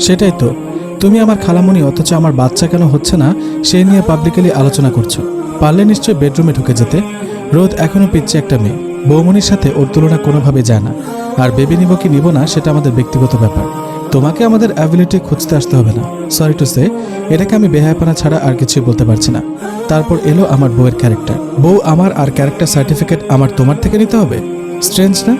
সেটাই তো। তুমি আমার খালামণি অথচ আমার বাচ্চা কেন হচ্ছে না সেই নিয়ে পাবলিকালি আলোচনা করছ। পারলে নিশ্চয়ই বেডরুমে ঢুকে যেতে। রোদ এখনও পিচ্ছে একটা মেয়ে। বৌমনির সাথে ওর তুলনা কোনোভাবে যায় না। আর বেবি নিব কি নিব না, সেটা আমাদের ব্যক্তিগত ব্যাপার। তোমাকে আমাদের অ্যাবিলিটি খুঁজতে আসতে হবে না। সরি টু সে এটাকে আমি বেহায়পানা ছাড়া আর কিছুই বলতে পারছি না। তারপর এলো আমার বউয়ের ক্যারেক্টার বউ আমার আর ক্যারেক্টার সার্টিফিকেট আমার তোমার থেকে নিতে হবে? স্ট্রেঞ্জ না?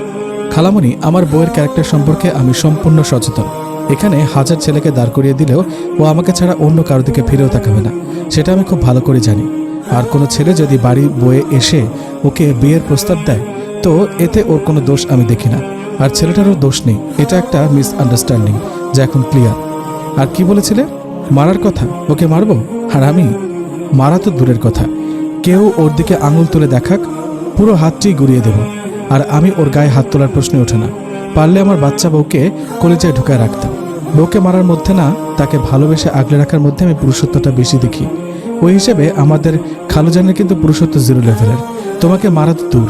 খালামণি আমার বউয়ের ক্যারেক্টার সম্পর্কে আমি সম্পূর্ণ সচেতন। এখানে হাজার ছেলেকে দাঁড় করিয়ে দিলেও ও আমাকে ছাড়া অন্য কারও দিকে ফিরেও তাকাবে না। সেটা আমি খুব ভালো করে জানি। আর কোনো ছেলে যদি বাড়ি বয়ে এসে ওকে বিয়ের প্রস্তাব দেয়, তো এতে ওর কোনো দোষ আমি দেখি না। আর ছেলেটারও দোষ নেই। এটা একটা মিস আন্ডারস্ট্যান্ডিং যা এখন ক্লিয়ার আর কি বলেছিলে? মারার কথা? ওকে মারবো? আর আমি? মারা তো দূরের কথা। কেউ ওর দিকে আঙুল তুলে দেখাক, পুরো হাতটি গুড়িয়ে দেব। আর আমি ওর গায়ে হাত তোলার প্রশ্নে ওঠে না। পারলে আমার বাচ্চা বউকে কলেজায় ঢুকায় রাখতাম। বউকে মারার মধ্যে না, তাকে ভালোবেসে আগলে রাখার মধ্যে আমি পুরুষত্বটা বেশি দেখি। ওই হিসেবে আমাদের খালুজানের কিন্তু পুরুষত্ব জিরো লেভেলের তোমাকে মারা তো দূর,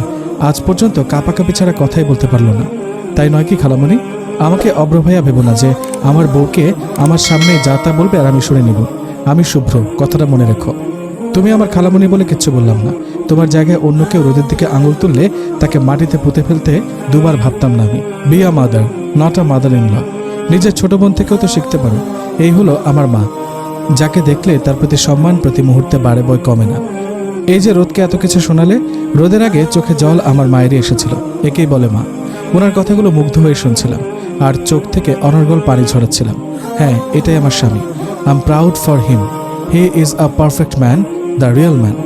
আজ পর্যন্ত কাপাকাপি ছাড়া কথাই বলতে পারল না। তাই নয় কি খালামণি? আমাকে অব্রভাইয়া ভেবো না যে, আমার বউকে আমার সামনে যা তা বলবে আর আমি শুনে নিব। আমি শুভ্র, কথাটা মনে রেখো। তুমি আমার খালামণি বলে কিচ্ছু বললাম না। তোমার জায়গায় অন্য কেউ রোদের দিকে আঙুল তুললে তাকে মাটিতে পুঁতে ফেলতে দুবার ভাবতাম না আমি। Be a mother not a mother in law নিজের ছোট বোন থেকেও তো শিখতে পারো। এই হলো আমার মা। যাকে দেখলে তার প্রতি সম্মান প্রতি মুহূর্তে বাড়ে বই কমে না। এই যে রোদকে এত কিছু শোনালে, রোদের আগে চোখে জল আমার মায়েরই এসেছিল। একেই বলে মা। ওনার কথাগুলো মুগ্ধ হয়ে শুনছিলাম, আর চোখ থেকে অনর্গল পানি ঝরাচ্ছিলাম হ্যাঁ এটাই আমার স্বামী। I am proud for him he is a perfect man the real man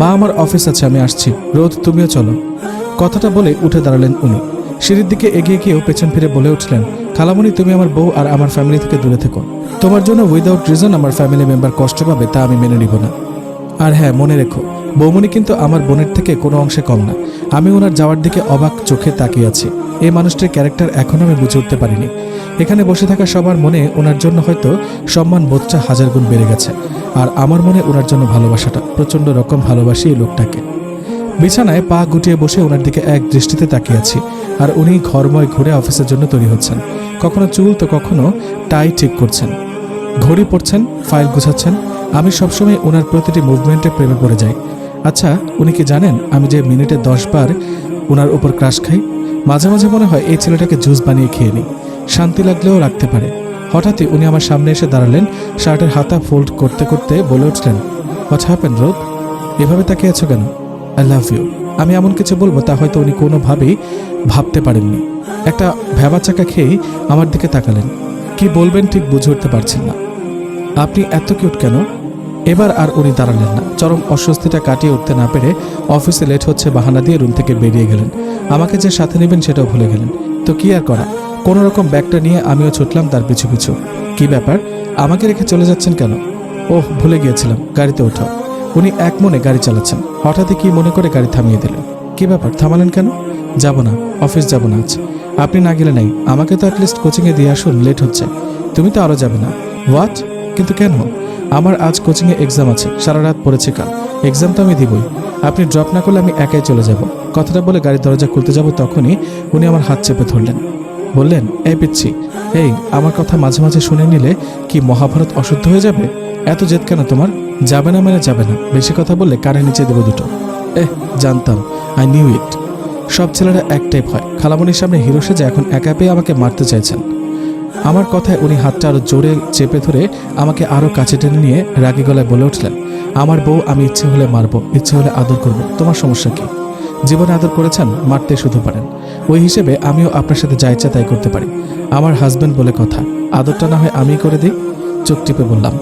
মা আমার অফিস আছে, আমি আসছি। রোদ, তুমিও চলো। কথাটা বলে উঠে দাঁড়ালেন উনি। সিঁড়ির দিকে এগিয়ে গিয়েও পেছন ফিরে বলে উঠলেন খালামণি তুমি আমার বউ আর আমার ফ্যামিলি থেকে দূরে থেকো। তোমার জন্য উইদাউট রিজন আমার ফ্যামিলি মেম্বার কষ্ট পাবে তা আমি মেনে নিব না। আর হ্যাঁ মনে রেখো, বৌমনি কিন্তু আমার বোনের থেকে কোনো অংশে কম না। আমি ওনার যাওয়ার দিকে অবাক চোখে তাকিয়ে আছি। এই মানুষটির ক্যারেক্টার এখনও আমি বুঝে উঠতে পারিনি। এখানে বসে থাকা সবার মনে ওনার জন্য হয়তো সম্মান বোধটা হাজার গুণ বেড়ে গেছে। আর আমার মনে ওনার জন্য ভালোবাসাটা প্রচণ্ড রকম ভালোবাসি এই লোকটাকে। বিছানায় পা গুটিয়ে বসে ওনার দিকে এক দৃষ্টিতে তাকিয়ে আছি। আর উনি ঘরময় ঘুরে অফিসের জন্য তৈরি হচ্ছেন। কখনো চুল তো কখনো টাই ঠিক করছেন। ঘড়ি পড়ছেন, ফাইল গুছাচ্ছেন। আমি সবসময় ওনার প্রতিটি মুভমেন্টে প্রেমে পড়ে যাই। আচ্ছা উনি কি জানেন আমি যে মিনিটে দশ বার ওনার উপর ক্রাশ খাই? মাঝে মাঝে মনে হয় এই ছেলেটাকে জুস বানিয়ে খেয়ে নিই। শান্তি লাগলেও রাখতে পারে। হঠাৎই উনি আমার সামনে এসে দাঁড়ালেন, শার্টের হাতা ফোল্ড করতে করতে বলে উঠলেন হোয়াট হ্যাপেন রোদ? এভাবে তাকিয়ে আছো কেন? আই লাভ ইউ আমি এমন কিছু বলব তা হয়তো উনি কোনোভাবেই ভাবতে পারেননি। একটা ভ্যাবা চাকা খেয়েই আমার দিকে তাকালেন। কি বলবেন ঠিক বুঝে উঠতে পারছেন না। আপনি এত কিউট কেন? এবার আর উনি দাঁড়ালেন না। চরম অস্বস্তিটা কাটিয়ে উঠতে না পেরে অফিসে লেট হচ্ছে বাহানা দিয়ে রুম থেকে বেরিয়ে গেলেন। আমাকে যে সাথে নেবেন সেটাও ভুলে গেলেন। তো কি আর করা? কোনো রকম ব্যাগটা নিয়ে আমিও ছুটলাম তার পিছু পিছু। কি ব্যাপার? আমাকে রেখে চলে যাচ্ছেন কেন? ওহ, ভুলে গিয়েছিলাম। গাড়িতে ওঠাও উনি এক মনে গাড়ি চালাচ্ছেন। হঠাৎই কি মনে করে গাড়ি থামিয়ে দিলেন? কি ব্যাপার? থামালেন কেন? যাব না। অফিস যাব না আজ। আপনি না গেলে নাই। আমাকে তো অ্যাটলিস্ট কোচিংয়ে দিয়ে আসুন লেট হচ্ছে। তুমি তো আরও যাবে না। হোয়াট কিন্তু কেন? আমার আজ কোচিংয়ে এক্সাম আছে। সারা রাত পড়েছে কাল। এক্সাম তো আমি দিবই। আপনি ড্রপ না করলে আমি একাই চলে যাব। কথাটা বলে গাড়ির দরজা খুলতে যাব তখনই উনি আমার হাত চেপে ধরলেন। বললেন, এই পিচ্ছি, এই, আমার কথা মাঝে মাঝে শুনে নিলে কি মহাভারত অশুদ্ধ হয়ে যাবে? এত জেদ কেন তোমার? যাবে না মানে যাবে না। বেশি কথা বললে কানে নিচে দেবো দুটো। এহ, জানতাম। আই নিউ ইট সব ছেলেরা এক টাইপ হয় খালামণির সামনে হিরো সেজে এখন একা পেয়ে আমাকে মারতে চাইছেন। আমার কথায় উনি হাতটা আরও জোরে চেপে ধরে আমাকে আরও কাছে টেনে নিয়ে রাগি গলায় বলে উঠলেন, আমার বউ, আমি ইচ্ছে হলে মারবো, ইচ্ছে হলে আদর করব। তোমার সমস্যা কি? জীবনে আদর করেছেন, মারতে শুধু পারেন। ওই হিসেবে আমিও আপনার সাথে যা ইচ্ছা তাই করতে পারি। আমার হাজব্যান্ড বলে কথা, আদরটা না হয় আমি করে দিই। চোখ টিপে বললাম।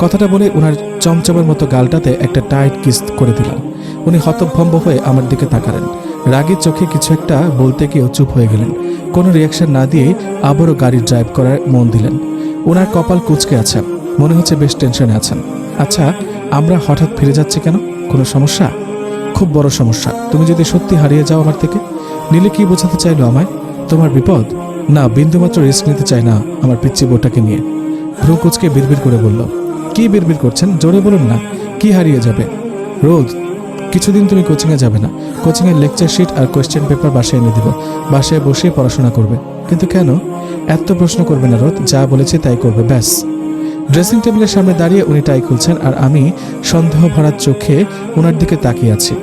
কথাটা বলে ওনার চমচমের মতো গালটাতে একটা টাইট কিস করে দিলাম। উনি হতভম্ব হয়ে আমার দিকে তাকালেন। রাগের চোখে কিছু একটা বলতে গিয়েও চুপ হয়ে গেলেন। কোনো রিয়াকশন না দিয়ে আবারও গাড়ি ড্রাইভ করার মন দিলেন। ওনার কপাল কুচকে আছে, মনে হচ্ছে বেশ টেনশনে আছেন। আচ্ছা আমরা হঠাৎ ফিরে যাচ্ছি কেন? কোনো সমস্যা? খুব বড় সমস্যা। তুমি যদি সত্যি হারিয়ে যাও আমার থেকে, নীলে কি বোঝাতে চাইলো আমায়? তোমার বিপদ? না, বিন্দুমাত্র রিস্ক নিতে চাই না আমার পিচ্ছি বোটাকে নিয়ে। ভ্রু কুচকে বিড়বিড় করে বলল, কি বিড়বিড় করছেন? জোরে বলুন না, কি হারিয়ে যাবে? রোদ কিছুদিন তুমি কোচিংয়ে যাবে না। কোচিংয়ের লেকচার শিট আর কোয়েশ্চেন পেপার বাসায় এনে দিব। বাসায় বসে পড়াশোনা করবে। কিন্তু কেন? এত প্রশ্ন করবে না রোদ, যা বলেছে তাই করবে, ব্যাস। ড্রেসিং টেবিলের সামনে দাঁড়িয়ে উনি টাই খুলছেন, আর আমি সন্দেহ ভরা চোখে ওনার দিকে তাকিয়ে আছি।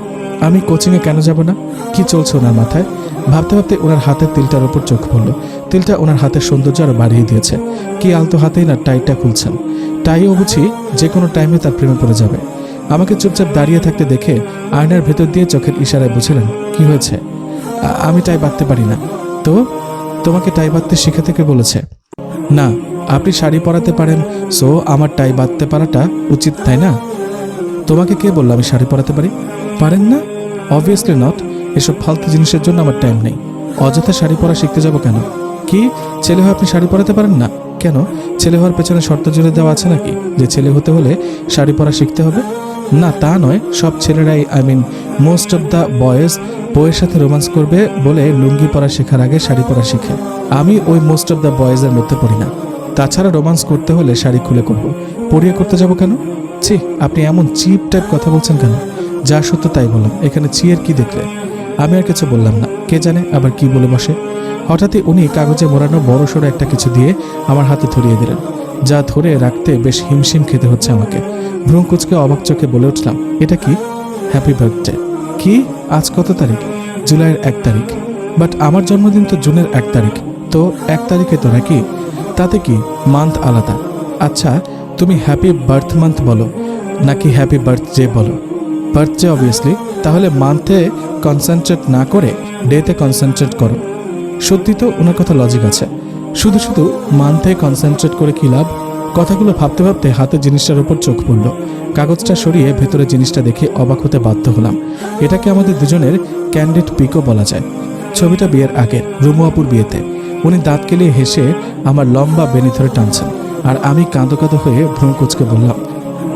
আমি কোচিংয়ে কেন যাব না? কি চলছে ওনার মাথায়? ভাবতে ভাবতে ওনার হাতের তিলটার ওপর চোখ পড়ল। তিলটা ওনার হাতের সৌন্দর্য আরও বাড়িয়ে দিয়েছে। কি আলতো হাতেই না টাইটা খুলছেন। টাইও বুঝি যে কোনো টাইমে তার প্রেমে পড়ে যাবে। আমাকে চুপচাপ দাঁড়িয়ে থাকতে দেখে আয়নার ভেতর দিয়ে চোখের ইশারায় বুঝলেন, কি হয়েছে? আমি টাই বাঁধতে পারি না। তো? তোমাকে টাই বাঁধতে শিখে থেকে বলেছে। না, আপনি শাড়ি পরাতে পারেন, সো আমার টাই বাঁধতে পারাটা উচিত, তাই না? তোমাকে কে বলল আমি শাড়ি পরাতে পারি? পারেন না? অবভিয়াসলি নট এসব ফালতু জিনিসের জন্য আমার টাইম নেই। অযথা শাড়ি পরা শিখতে যাব কেন? কি? ছেলে হয়ে আপনি শাড়ি পরাতে পারেন না? কেন? ছেলে হওয়ার পেছনে শর্ত জুড়ে দেওয়া আছে নাকি? যে ছেলে হতে হলে শাড়ি পরা শিখতে হবে? না, তা নয়। সব ছেলেরাই I mean most of the boys বইয়ের সাথে রোমান্স করবে বলে লুঙ্গি পরা শেখার আগে শাড়ি পরা শিখে। আমি ওই মোস্ট অফ দ্য বয়েজের মধ্যে পড়ি না। তাছাড়া রোমান্স করতে হলে শাড়ি খুলে করব। পরিয়ে করতে যাব কেন? ছি, আপনি এমন চিপ টাইপ কথা বলছেন কেন? যা সত্য তাই বললাম। এখানে চিয়ের কি দেখলে? আমি আর কিছু বললাম না। কে জানে আবার কি বলে বসে? হঠাৎই উনি কাগজে মোড়ানো বড় সড়ো একটা কিছু দিয়ে আমার হাতে ধরিয়ে দিলেন। যা ধরে রাখতে বেশ হিমশিম খেতে হচ্ছে আমাকে। ভ্রুকুচকে অবাক চোখে বলে উঠলাম, এটা কি? হ্যাপি বার্থডে কি? আজ কত তারিখ? জুলাইয়ের এক তারিখ। বাট আমার জন্মদিন তো জুনের এক তারিখ। তো এক তারিখে তো নাকি? তাতে কি? মান্থ আলাদা। আচ্ছা তুমি হ্যাপি বার্থ মান্থ বলো, নাকি হ্যাপি বার্থডে বলো? বার্থডে অবভিয়াসলি তাহলে মান্থে কনসেন্ট্রেট না করে ডেতে কনসেন্ট্রেট করো। সত্যি তো? ওনার কথা লজিক আছে। শুধু শুধু মান্থে কনসেন্ট্রেট করে কি লাভ? কথাগুলো ভাবতে ভাবতে হাতে জিনিসটার উপর চোখ পড়ল। কাগজটা সরিয়ে ভেতরে জিনিসটা দেখে অবাক হতে বাধ্য হলাম। এটাকে আমাদের দুজনের ক্যান্ডিড পিকও বলা যায়। ছবিটা বিয়ের আগের, রুমুয়াপুর বিয়েতে। উনি দাঁত কেলিয়ে হেসে আমার লম্বা বেনি ধরে টানছেন। আর আমি কাঁদো কাঁদো হয়ে ভ্রম কুচকে বললাম,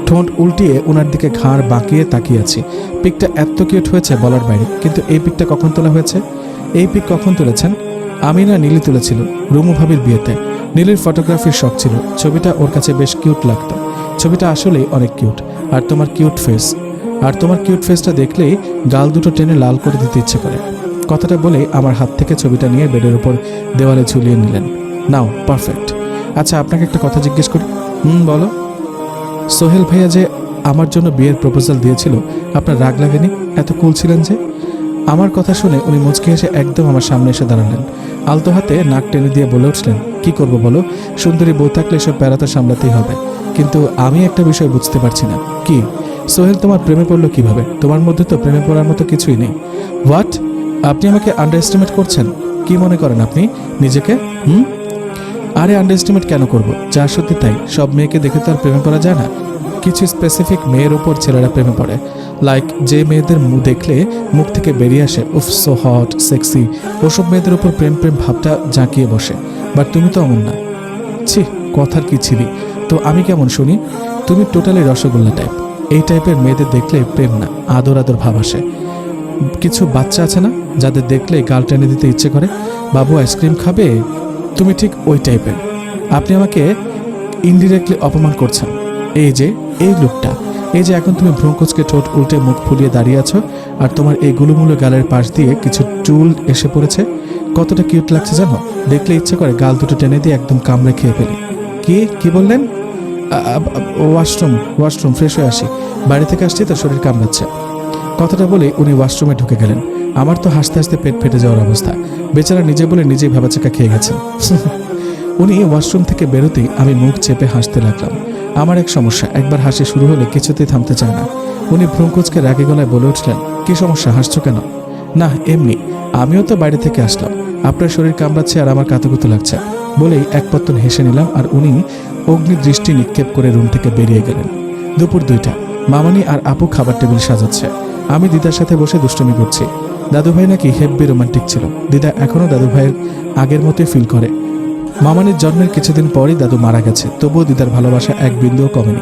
ঠোঁট উল্টিয়ে ওনার দিকে ঘাড় বাঁকিয়ে তাকিয়ে আছি। পিকটা এত কিউট হয়েছে বলার বাইরে, কিন্তু এই পিকটা কখন তোলা হয়েছে? এই পিক কখন তুলেছেন? আমি না নীলি তুলেছিল, রুমু ভাবির বিয়েতে। নীলির ফটোগ্রাফির শখ ছিল, ছবিটা ওর কাছে বেশ কিউট লাগত। ছবিটা আসলেই অনেক কিউট, আর তোমার কিউট ফেস। আর তোমার কিউট ফেসটা দেখলেই গাল দুটো টেনে লাল করে দিতে ইচ্ছে করে। কথাটা বলে আমার হাত থেকে ছবিটা নিয়ে বেডের উপর দেওয়ালে ঝুলিয়ে নিলেন। নাও পারফেক্ট আচ্ছা আপনাকে একটা কথা জিজ্ঞেস করি। হুম, বলো। সোহেল ভাইয়া যে আমার জন্য বিয়ের প্রপোজাল দিয়েছিল, আপনার রাগ লাগেনি? এত কুল ছিলেন যে? আমার কথা শুনে উনি মুচকি এসে একদম আমার সামনে এসে দাঁড়ালেন। আলতো হাতে নাক টেনে দিয়ে বলে উঠলেন, কি করব বলো? সুন্দরী বউ থাকলে এসব প্যারা তো সামলাতেই হবে। কিন্তু আমি একটা বিষয় বুঝতে পারছি না। কি? সোহেল, তোমার প্রেমে পড়ল কীভাবে? তোমার মধ্যে তো প্রেমে পড়ার মতো কিছুই নেই। হোয়াট? আপনি আমাকে আন্ডার এস্টিমেট করছেন? কি মনে করেন আপনি? নিজেকে? হুম? আরে আন্ডার এস্টিমেট কেন করব? যা সত্যি তাই। সব মেয়েকে দেখে তো আর প্রেমে পড়া যায় না। কিছু স্পেসিফিক মেয়ের ওপর ছেলেরা প্রেমে পড়ে। লাইক যে মেয়েদের মুখ দেখলে মুখ থেকে বেরিয়ে আসে, উফ সো হট সেক্সি ওসব মেয়েদের ওপর প্রেম প্রেম ভাবটা জাঁকিয়ে বসে। বাট তুমি তো অমন না। ছি, কথার কি ছিলি? তো আমি কেমন শুনি? তুমি টোটালি রসগোল্লা টাইপ এই টাইপের মেয়েদের দেখলে প্রেম না, আদর আদর ভাব আসে। কিছু বাচ্চা আছে না, যাদের দেখলে গাল টেনে দিতে ইচ্ছে করে? বাবু আইসক্রিম খাবে? তুমি ঠিক ওই টাইপের আপনি আমাকে ইনডিরেক্টলি অপমান করছেন। এই যে, এই লুকটা এই যে এখন তুমি ভ্রুকুচকে ঠোঁট উল্টে মুখ ফুলিয়ে দাঁড়িয়ে আছো, আর তোমার এই গুলুমুলো গালের পাশ দিয়ে কিছু চুল এসে পড়েছে, কতটা কিউট লাগছে জানো? দেখলে ইচ্ছে করে গাল দুটো টেনে দিয়ে একদম কামড়ে খেয়ে ফেলি। কি? কি বললেন? ওয়াশরুম ওয়াশরুম, ফ্রেশ হয়ে আসি। বাড়ি থেকে আসছি তো শরীর কামড়াচ্ছে। কথাটা বলে উনি ওয়াশরুমে ঢুকে গেলেন। আমার তো হাসতে হাসতে পেট ফেটে যাওয়ার অবস্থা। বেচারা নিজে বলে নিজেই ভাবাচাকা খেয়ে গেছেন। উনি ওয়াশরুম থেকে বেরোতেই আমি মুখ চেপে হাসতে লাগলাম। আমার এক সমস্যা, একবার হাসি শুরু হলে কিছুতেই থামতে চায় না। উনি ভ্রুকুচকে রাগে গলায় বলে উঠলেন, কি সমস্যা, হাসছো কেন? না, এমনি। আমিও তো বাইরে থেকে আসলাম। আপনার শরীর কামড়াচ্ছে আর আমার কাতুকুতু লাগছে। বলেই এক পত্তন হেসে নিলাম আর উনি অগ্নি দৃষ্টি নিক্ষেপ করে রুম থেকে বেরিয়ে গেলেন। দুপুর দুইটা। মামানি আর আপু খাবার টেবিল সাজাচ্ছে। আমি দিদার সাথে বসে দুষ্টমি করছি। দাদুভাই নাকি হেব্বি রোমান্টিক ছিল। দিদা এখনও দাদুভাইয়ের আগের মতোই ফিল করে। মামানির জন্মের কিছুদিন পরই দাদু মারা গেছে, তবুও দিদার ভালোবাসা এক বিন্দুও কমেনি।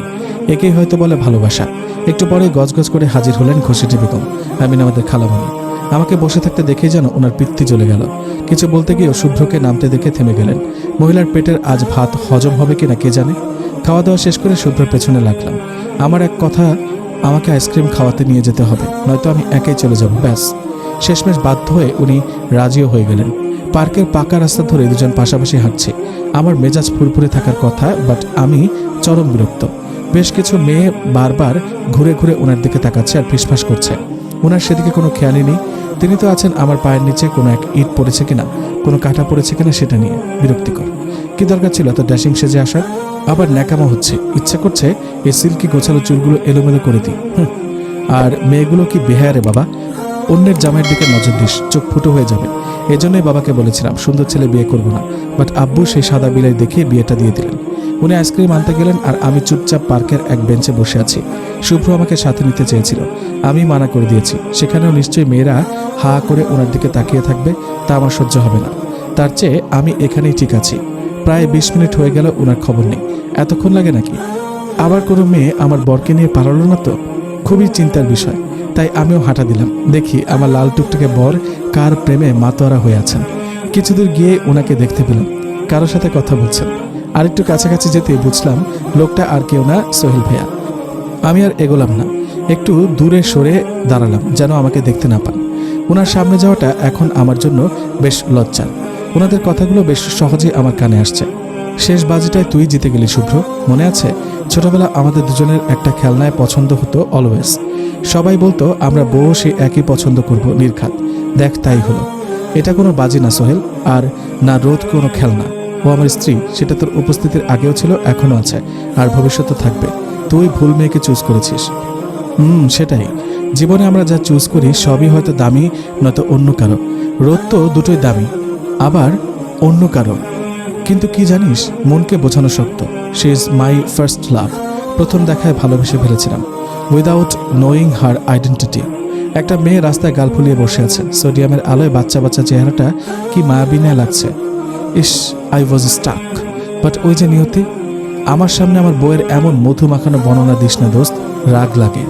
একেই হয়তো বলে ভালোবাসা। একটু পরে গজগজ করে হাজির হলেন ঘষিটি বেগম, আমিন আমাদের খালামণি। আমাকে বসে থাকতে দেখেই যেন ওনার পিত্তি জ্বলে গেল। কিছু বলতে গিয়েও শুভ্রকে নামতে দেখে থেমে গেলেন। মহিলার পেটের আজ ভাত হজম হবে কিনা কে জানে? খাওয়া দাওয়া শেষ করে শুভ্রের পেছনে লাগলাম। আমার এক কথা, আমাকে আইসক্রিম খাওয়াতে নিয়ে যেতে হবে, নয়তো আমি একাই চলে যাব, ব্যাস। শেষমেশ বাধ্য হয়ে উনি রাজিও হয়ে গেলেন। পার্কের পাকা রাস্তা ধরে দুজন পাশাপাশি হাঁটছে। আমার মেজাজ ফুরফুরে থাকার কথা বাট আমি চরম বিরক্ত। বেশ কিছু মেয়ে বারবার ঘুরে ঘুরে ওনার দিকে তাকাচ্ছে আর ফিসফাস করছে। ওনার সেদিকে কোনো খেয়ালই নেই। তিনি তো আছেন আমার পায়ের নিচে, কোনো এক ইট পড়েছে কিনা, কোনো কাঁটা পড়েছে কিনা সেটা নিয়ে বিরক্তিকর। কি দরকার ছিল এত ড্যাশিং সেজে আসার? আবার ন্যাকামা হচ্ছে। ইচ্ছে করছে এই সিল্কি গোছালো চুলগুলো এলোমেলো করে দিই। আর মেয়েগুলো কি বেহায়ারে বাবা? অন্যের জামাইয়ের দিকে নজর দিস, চোখ ফুটো হয়ে যাবে। এজন্যই বাবাকে বলেছিলাম, সুন্দর ছেলে বিয়ে করব না বাট আব্বু সেই সাদা বিলাই দেখে বিয়েটা দিয়ে দিলেন। উনি আইসক্রিম আনতে গেলেন আর আমি চুপচাপ পার্কের এক বেঞ্চে বসে আছি। শুভ্র আমাকে সাথে নিতে চেয়েছিল, আমি মানা করে দিয়েছি। সেখানেও নিশ্চয়ই মেয়েরা হা করে ওনার দিকে তাকিয়ে থাকবে, তা আমার সহ্য হবে না। তার চেয়ে আমি এখানেই ঠিক আছি। প্রায় বিশ মিনিট হয়ে গেল ওনার খবর নেই। এতক্ষণ লাগে নাকি? আবার কোনো মেয়ে আমার বরকে নিয়ে পালালো না তো? খুবই চিন্তার বিষয়। তাই আমিও হাঁটা দিলাম। দেখি আমার লাল টুকটুকে বর কার প্রেমে মাতোয়ারা হয়ে আছেন। কিছুদূর গিয়ে ওনাকে দেখতে পেলাম। কারোর সাথে কথা বলছেন। আরেকটু কাছাকাছি যেতে বুঝলাম লোকটা আর কেউ না, সোহেল ভাইয়া। আমি আর এগোলাম না। একটু দূরে সরে দাঁড়ালাম যেন আমাকে দেখতে না পান। ওনার সামনে যাওয়াটা এখন আমার জন্য বেশ লজ্জার। ওনাদের কথাগুলো বেশ সহজেই আমার কানে আসছে। শেষ বাজিটায় তুই জিতে গেলি, শুভ্র। মনে আছে? ছোটবেলা আমাদের দুজনের একটা খেলনায় পছন্দ হতো অলওয়েজ। সবাই বলতো, আমরা বউ, সে একই পছন্দ করব, নির্ঘাত। দেখ, তাই হলো। এটা কোনো বাজি না, সোহেল, আর না রোদ কোনো খেলনা। ও আমার স্ত্রী, সেটা তোর উপস্থিতির আগেও ছিল, এখনও আছে, আর ভবিষ্যতে থাকবে। তুই ভুল মেয়েকে চুজ করেছিস। হুম, সেটাই। জীবনে আমরা যা চুজ করি, সবই হয়তো দামি, নয়তো অন্য কারও। রোদ তো দুটোই দামি, আবার অন্য কারও। কিন্তু কি জানিস, মনকে বোঝানো শক্ত। She is my first love প্রথম দেখায় ভালোবেসে ফেলেছিলাম। উইদাউট নোয়িং হার আইডেন্টিটি একটা মেয়ে রাস্তায় গাল ফুলিয়ে বসে আছে। সোডিয়ামের আলোয় বাচ্চা বাচ্চা চেহারাটা কি মায়াবিনায় লাগছে। ইস আই ওয়াজ স্টাক বাট ওই যে নিয়তি, আমার সামনে আমার বইয়ের এমন মধু মাখানো বর্ণনা দিস না দোস্ত, রাগ লাগে।